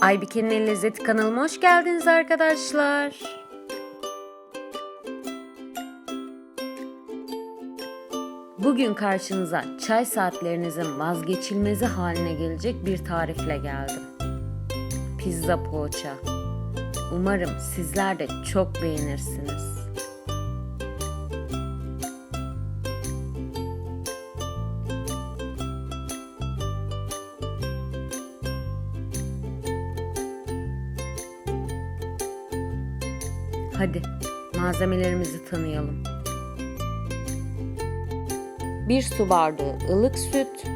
Aybike'nin El Lezzeti kanalıma hoş geldiniz arkadaşlar. Bugün karşınıza çay saatlerinizin vazgeçilmezi haline gelecek bir tarifle geldim. Pizza poğaça. Umarım sizler de çok beğenirsiniz. Hadi malzemelerimizi tanıyalım. 1 su bardağı ılık süt,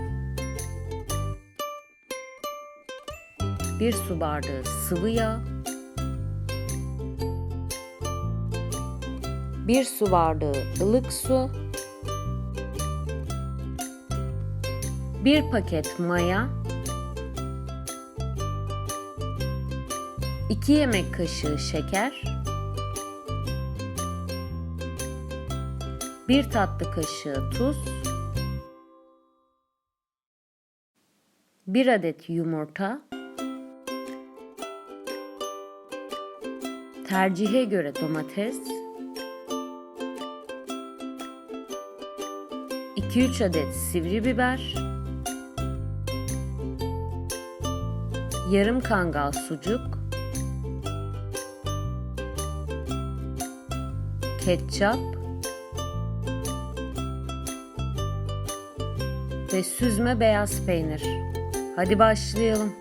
1 su bardağı sıvı yağ, 1 su bardağı ılık su, 1 paket maya, 2 yemek kaşığı şeker, 1 tatlı kaşığı tuz, 1 adet yumurta, tercihe göre domates, 2-3 adet sivri biber, yarım kangal sucuk, ketçap ve süzme beyaz peynir. Hadi başlayalım.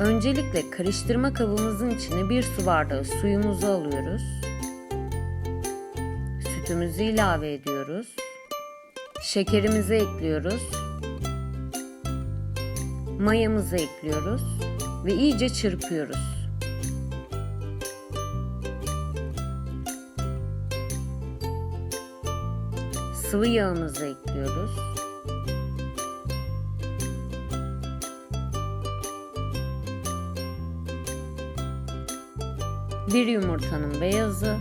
Öncelikle karıştırma kabımızın içine bir su bardağı suyumuzu alıyoruz. Sütümüzü ilave ediyoruz. Şekerimizi ekliyoruz. Mayamızı ekliyoruz ve iyice çırpıyoruz. Sıvı yağımızı ekliyoruz. Bir yumurtanın beyazı,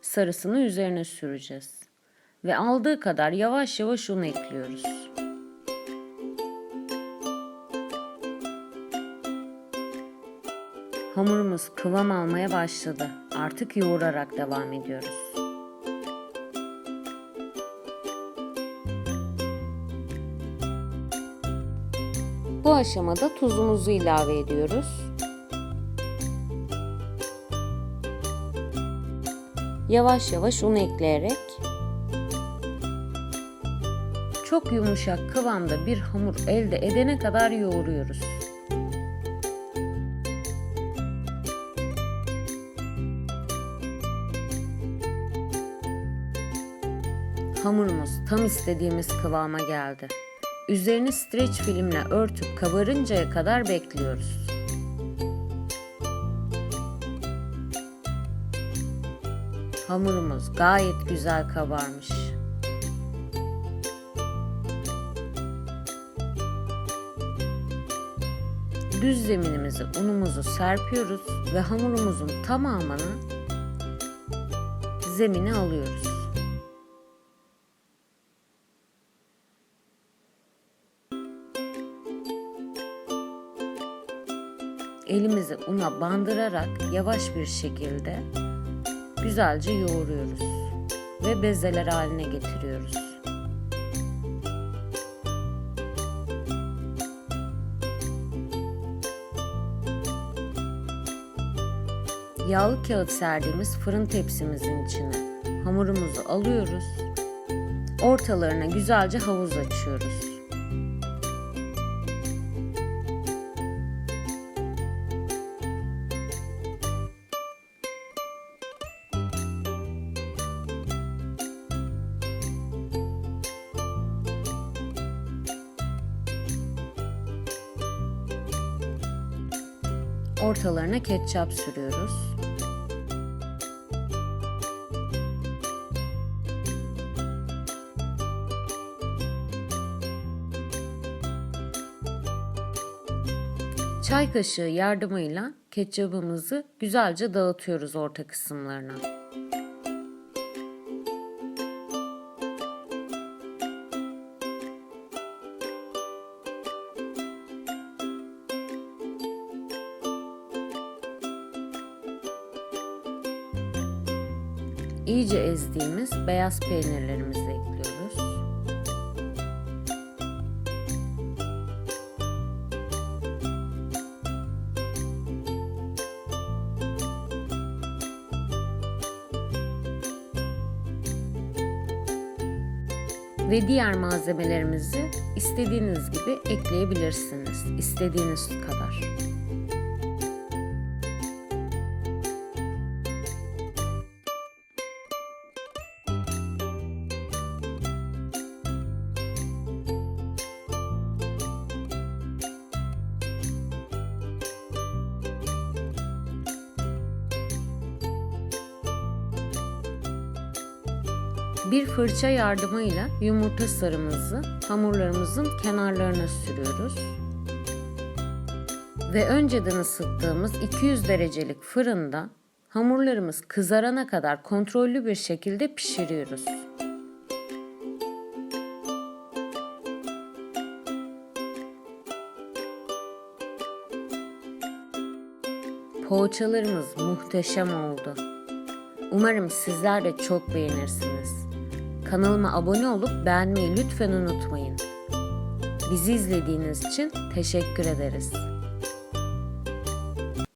sarısını üzerine süreceğiz. Ve aldığı kadar yavaş yavaş un ekliyoruz. Hamurumuz kıvam almaya başladı. Artık yoğurarak devam ediyoruz. Bu aşamada tuzumuzu ilave ediyoruz. Yavaş yavaş un ekleyerek çok yumuşak kıvamda bir hamur elde edene kadar yoğuruyoruz. Hamurumuz tam istediğimiz kıvama geldi. Üzerini streç filmle örtüp kabarıncaya kadar bekliyoruz. Hamurumuz gayet güzel kabarmış. Düz zeminimize unumuzu serpiyoruz ve hamurumuzun tamamını zemine alıyoruz. Elimizi una bandırarak yavaş bir şekilde güzelce yoğuruyoruz ve bezeler haline getiriyoruz. Yağlı kağıt serdiğimiz fırın tepsimizin içine hamurumuzu alıyoruz. Ortalarına güzelce havuz açıyoruz. Ortalarına ketçap sürüyoruz. Çay kaşığı yardımıyla ketçabımızı güzelce dağıtıyoruz orta kısımlarına. İyice ezdiğimiz beyaz peynirlerimizi ekliyoruz. Ve diğer malzemelerimizi istediğiniz gibi ekleyebilirsiniz. İstediğiniz kadar. Bir fırça yardımıyla yumurta sarımızı hamurlarımızın kenarlarına sürüyoruz. Ve önceden ısıttığımız 200 derecelik fırında hamurlarımız kızarana kadar kontrollü bir şekilde pişiriyoruz. Poğaçalarımız muhteşem oldu. Umarım sizler de çok beğenirsiniz. Kanalıma abone olup beğenmeyi lütfen unutmayın. Bizi izlediğiniz için teşekkür ederiz.